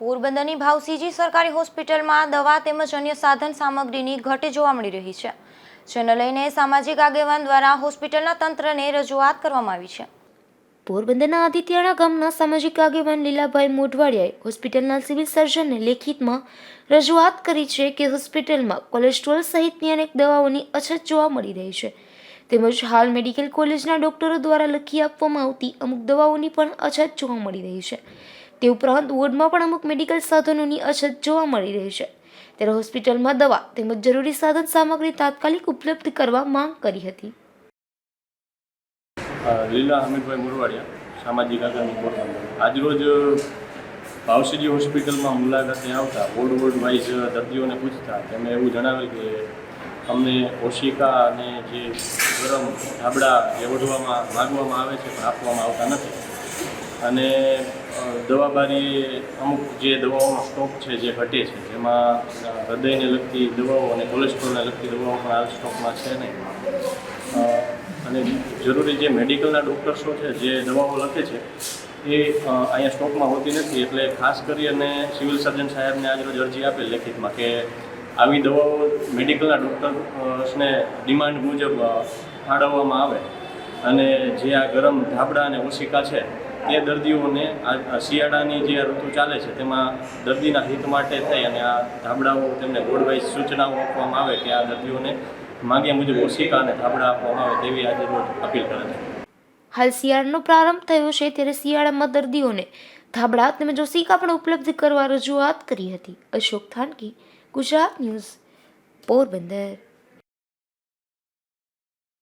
પોરબંદરની ભાવસીજી સરકારી હોસ્પિટલમાં દવા તેમજ અન્ય સાધન સામગ્રીની ઘટ જોવા મળી રહી છે. જેને લઈને સામાજિક આગેવાન દ્વારા હોસ્પિટલના તંત્રને રજૂઆત કરવામાં આવી છે. પોરબંદરના આદિત્યાણા ગામના સામાજિક આગેવાન લીલાભાઈ મોઢવાડિયાએ હોસ્પિટલના સિવિલ સર્જનને લેખિતમાં રજૂઆત કરી છે કે હોસ્પિટલમાં કોલેસ્ટ્રોલ સહિતની અનેક દવાઓની અછત જોવા મળી રહી છે. તેમજ હાલ મેડિકલ કોલેજના ડોક્ટરો દ્વારા લખી આપવામાં આવતી અમુક દવાઓની પણ અછત જોવા મળી રહી છે. તે ઉપરાંત વોર્ડમાં પણ અમુક મેડિકલ સાધનોની અછત જોવા મળી રહી છે. ત્યારે હોસ્પિટલમાં દવા તેમજ જરૂરી સાધન સામગ્રી તાત્કાલિક ઉપલબ્ધ કરવા માંગ કરી હતી. લીલા હમીદભાઈ મુરવાડિયા, સામાજિક આગામી આજરોજ ભાવસીજી હોસ્પિટલમાં મુલાકાતે આવતા વોર્ડ વોર્ડ વાઇઝ દર્દીઓને પૂછતા તેમણે એવું જણાવેલ કે અમને ઓશિકા અને જે ગરમ ધાબળા જે ઓઢવામાં માગવામાં આવે છે પણ આપવામાં આવતા નથી. અને દવાબારી અમુક જે દવાઓનો સ્ટોક છે, જે ઘટે છે, જેમાં હૃદયને લગતી દવાઓ અને કોલેસ્ટ્રોલને લગતી દવાઓ પણ હાલ સ્ટોકમાં છે નહીં. અને જરૂરી જે મેડિકલના ડૉક્ટર્સો છે, જે દવાઓ લખે છે, એ અહીંયા સ્ટોકમાં હોતી નથી. એટલે ખાસ કરી અને સિવિલ સર્જન સાહેબને આજે રોજ અરજી આપેલ લેખિતમાં કે આવી દવાઓ મેડિકલના ડૉક્ટર્સને ડિમાન્ડ મુજબ ફાળવવામાં આવે. અને જે આ ગરમ ધાબળા અને ઓશિકા છે તે દર્દીઓને આ શિયાળાની જે ઋતુ ચાલે છે, તેમાં દર્દીના હિત માટે થઈ અને આ ધાબળાઓ તેમને ગોળવાઈ સૂચનાઓ આપવામાં આવે કે આ દર્દીઓને માગ્યા મુજબ ઓશિકા અને ધાબળા આપવામાં આવે તેવી આજે રોજ અપીલ કરે છે. હાલ શિયાળાનો પ્રારંભ થયો છે, ત્યારે શિયાળામાં દર્દીઓને ધાબળા તેમજ ઓશિકા પણ ઉપલબ્ધ કરવા રજૂઆત કરી હતી. અશોક થાનકી, ગુજરાત ન્યૂઝ, પોરબંદર.